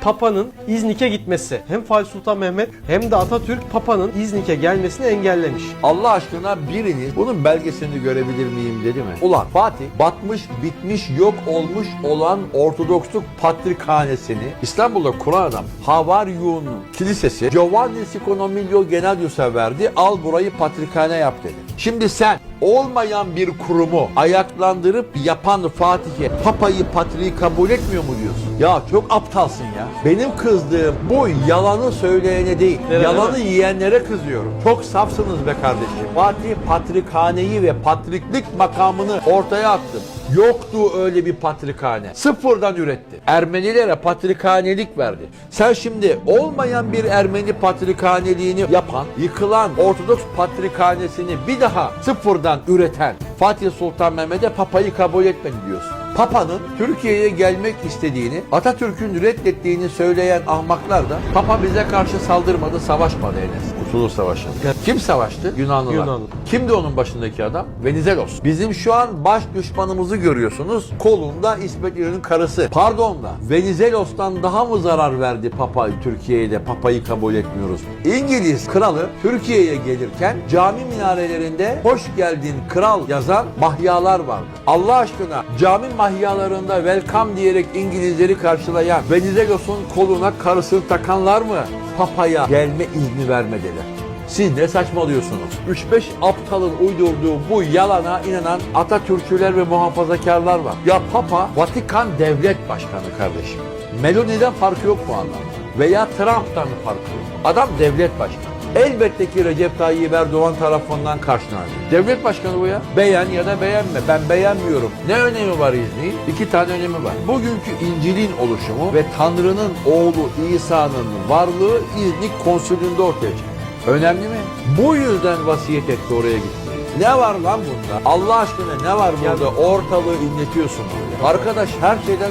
Papa'nın İznik'e gitmesi. Hem Fatih Sultan Mehmet hem de Atatürk Papa'nın İznik'e gelmesini engellemiş. Allah aşkına biriniz bunun belgesini görebilir miyim dedi mi? Ulan Fatih batmış, bitmiş, yok olmuş olan Ortodoksluk Patrikhanesi'ni İstanbul'da kuran adam Havaryun'un kilisesi Giovanni Sconomilio Genadius'a verdi. Al burayı patrikhane yap dedi. Şimdi sen olmayan bir kurumu ayaklandırıp yapan Fatih'e papayı patriği kabul etmiyor mu diyorsun? Ya çok aptalsın ya. Benim kızdığım bu yalanı söyleyene değil, Evet, yalanı yiyenlere kızıyorum. Çok safsınız be kardeşim. Fatih patrikhaneyi ve patriklik makamını ortaya attı. Yoktu öyle bir patrikhane. Sıfırdan üretti. Ermenilere patrikhanelik verdi. Sen şimdi olmayan bir Ermeni patrikhaneliğini yapan, yıkılan Ortodoks patrikhanesini bir daha sıfırdan üreten Fatih Sultan Mehmet'e papayı kabul etmedi diyorsun. Papa'nın Türkiye'ye gelmek istediğini, Atatürk'ün reddettiğini söyleyen ahmaklar da Papa bize karşı saldırmadı, savaşmadı Enes. Kurtuluş Savaşı. Kim savaştı? Yunanlılar. Yunanlı. Kimdi onun başındaki adam? Venizelos. Bizim şu an baş düşmanımızı görüyorsunuz. Kolunda İsmet İnönü'nün karısı. Pardon da Venizelos'tan daha mı zarar verdi Papa Türkiye'ye de Papa'yı kabul etmiyoruz? İngiliz kralı Türkiye'ye gelirken cami minarelerinde hoş geldin kral yazan mahyalar vardı. Allah aşkına cami mahyalarında welcome diyerek İngilizleri karşılayan Venizelos'un koluna karısını takanlar mı Papa'ya gelme izni vermediler? Siz ne saçmalıyorsunuz? 3-5 aptalın uydurduğu bu yalana inanan Atatürkçüler ve muhafazakarlar var. Ya Papa Vatikan devlet başkanı kardeşim. Meloni'den farkı yok bu anlamda. Veya Trump'tan farkı yok. Adam devlet başkanı. Elbette ki Recep Tayyip Erdoğan tarafından karşılanacak. Devlet başkanı bu ya. Beğen ya da beğenme. Ben beğenmiyorum. Ne önemi var iznin? İki tane önemi var. Bugünkü İncil'in oluşumu ve Tanrı'nın oğlu İsa'nın varlığı İznik konsülünde ortaya çıktı. Önemli mi? Bu yüzden vasiyet etti oraya gitti. Ne var lan bunda? Allah aşkına ne var burada? Ortalığı inletiyorsun. Arkadaş her şeyden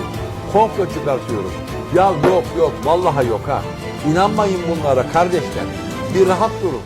komplo çıkartıyoruz. Ya yok yok vallahi yok ha. İnanmayın bunlara kardeşler. Bir rahat durun.